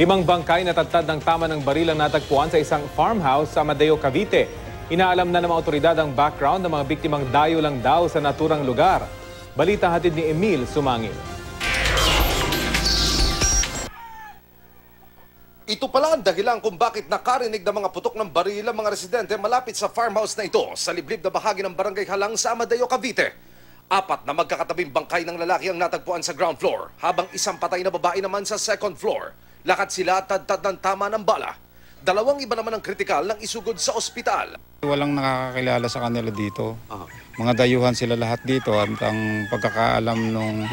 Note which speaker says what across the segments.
Speaker 1: Limang bangkay na tatad ng tama ng barilang natagpuan sa isang farmhouse sa Madeo, Cavite. Inaalam na ng mga ang background ng mga biktimang dayo lang daw sa naturang lugar. Balita hatid ni Emil Sumangil.
Speaker 2: Ito pala ang dahilan kung bakit nakarinig ng mga putok ng baril ang mga residente malapit sa farmhouse na ito sa liblib na bahagi ng barangay Halang sa Amadeo, Cavite. Apat na magkakatabing bangkay ng lalaki ang natagpuan sa ground floor, habang isang patay na babae naman sa second floor. Lakad sila tad-tad ng tama ng bala. Dalawang iba naman ang kritikal ng isugod sa ospital.
Speaker 3: Walang nakakakilala sa kanila dito. Mga dayuhan sila lahat dito at ang pagkakaalam nung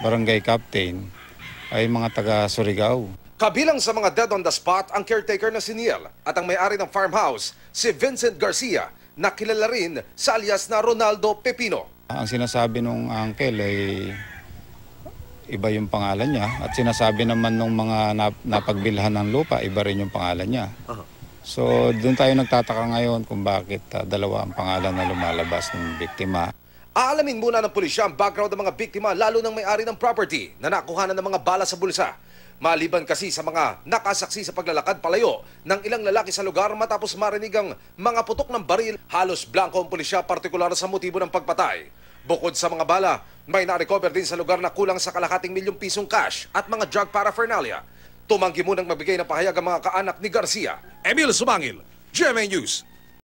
Speaker 3: barangay captain ay mga taga Surigao.
Speaker 2: Kabilang sa mga dead on the spot ang caretaker na si Neil at ang may-ari ng farmhouse, si Vincent Garcia, na kilala rin sa alias na Ronaldo Pepino.
Speaker 3: Ang sinasabi nung uncle ay iba yung pangalan niya at sinasabi naman nung mga nap- napagbilhan ng lupa, iba rin yung pangalan niya. So doon tayo nagtataka ngayon kung bakit ah, dalawa ang pangalan na lumalabas ng biktima.
Speaker 2: Aalamin muna ng pulisya ang background ng mga biktima lalo ng may-ari ng property na nakuhanan ng mga bala sa bulsa. Maliban kasi sa mga nakasaksi sa paglalakad palayo ng ilang lalaki sa lugar matapos marinig ang mga putok ng baril, halos blanco ang pulisya partikular sa motibo ng pagpatay. Bukod sa mga bala, may na-recover din sa lugar na kulang sa kalahating milyong pisong cash at mga drug paraphernalia. Tumanggi munang magbigay ng pahayag ang mga kaanak ni Garcia. Emil Sumangil, GMA News.